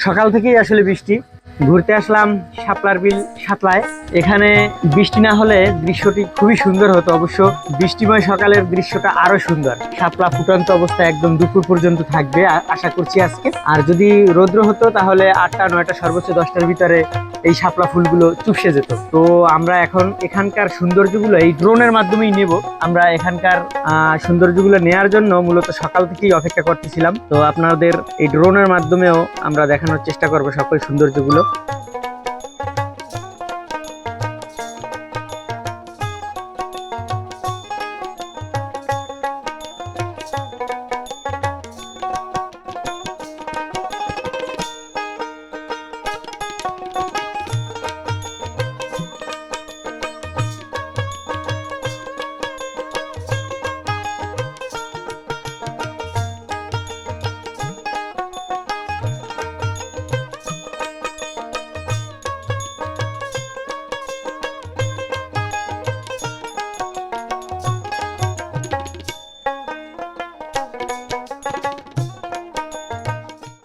সকাল থেকেই আসলে বৃষ্টি। ঘুরতে আসলাম শাপলার বিল সাতলায়। এখানে বৃষ্টি না হলে দৃশ্যটি খুবই সুন্দর হতো অবশ্য। বৃষ্টিময় সকালের দৃশ্যটা আরও সুন্দর। শাপলা ফুটন্ত অবস্থা একদম দুপুর পর্যন্ত থাকবে আশা করছি আজকে। আর যদি রৌদ্র হতো তাহলে আটটা, নয়টা, সর্বোচ্চ দশটার ভিতরে এই শাপলা ফুলগুলো চুপসে যেত। তো আমরা এখন এখানকার সৌন্দর্যগুলো এই ড্রোনের মাধ্যমেই নেব। আমরা এখানকার সৌন্দর্যগুলো নেয়ার জন্য মূলত সকাল থেকেই অপেক্ষা করতেছিলাম। তো আপনাদের এই ড্রোনের মাধ্যমেও আমরা দেখানোর চেষ্টা করব সকল সৌন্দর্যগুলো। Thank you.